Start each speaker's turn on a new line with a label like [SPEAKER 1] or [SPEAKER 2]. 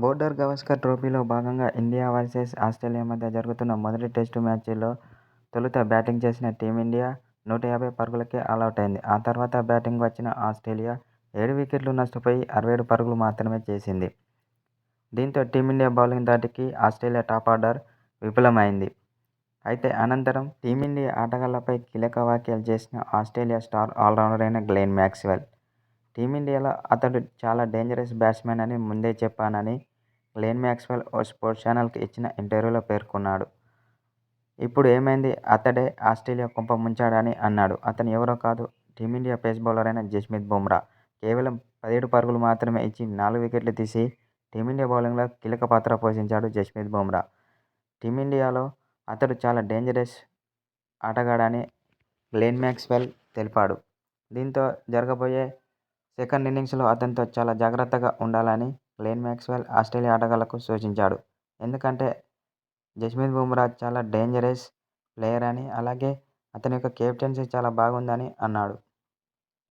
[SPEAKER 1] Border Gavaskar ట్రోఫీలో భాగంగా India versus Australia మధ్య జరుగుతున్న మొదటి టెస్టు మ్యాచ్లో తొలుత బ్యాటింగ్ చేసిన టీమిండియా నూట యాభై పరుగులకే ఆలౌటైంది. ఆ తర్వాత బ్యాటింగ్ వచ్చిన ఆస్ట్రేలియా ఏడు వికెట్లు నష్టపోయి అరవై ఏడు పరుగులు మాత్రమే చేసింది. దీంతో టీమిండియా బౌలింగ్ దాటికి ఆస్ట్రేలియా టాప్ ఆర్డర్ విఫలమైంది. అయితే అనంతరం టీమిండియా ఆటగాళ్ళపై కీలక వ్యాఖ్యలు చేసిన ఆస్ట్రేలియా స్టార్ ఆల్రౌండర్ అయిన గ్లెన్ మ్యాక్స్వెల్ టీమిండియాలో అతడు చాలా డేంజరస్ బ్యాట్స్మెన్ అని ముందే చెప్పానని గ్లెన్ మ్యాక్స్వెల్ ఓ స్పోర్ట్స్ ఛానల్కి ఇచ్చిన ఇంటర్వ్యూలో పేర్కొన్నాడు. ఇప్పుడు ఏమైంది అతడే ఆస్ట్రేలియా కొంప ముంచాడని అన్నాడు. అతను ఎవరో కాదు టీమిండియా పేస్ బౌలర్ అయిన జస్మిత్ బుమ్రా. కేవలం పదిహేడు పరుగులు మాత్రమే ఇచ్చి నాలుగు వికెట్లు తీసి టీమిండియా బౌలింగ్లో కీలక పాత్ర పోషించాడు జస్మిత్ బుమ్రా. టీమిండియాలో అతడు చాలా డేంజరస్ ఆటగాడని గ్లెన్ మ్యాక్స్వెల్ తెలిపాడు. దీంతో జరగబోయే సెకండ్ ఇన్నింగ్స్లో అతనితో చాలా జాగ్రత్తగా ఉండాలని గ్లెన్ మ్యాక్స్వెల్ ఆస్ట్రేలియా ఆటగాళ్ళకు సూచించాడు. ఎందుకంటే జస్ప్రీత్ బుమ్రా చాలా డేంజరస్ ప్లేయర్ అని అలాగే అతని యొక్క కెప్టెన్సీ చాలా బాగుందని అన్నాడు.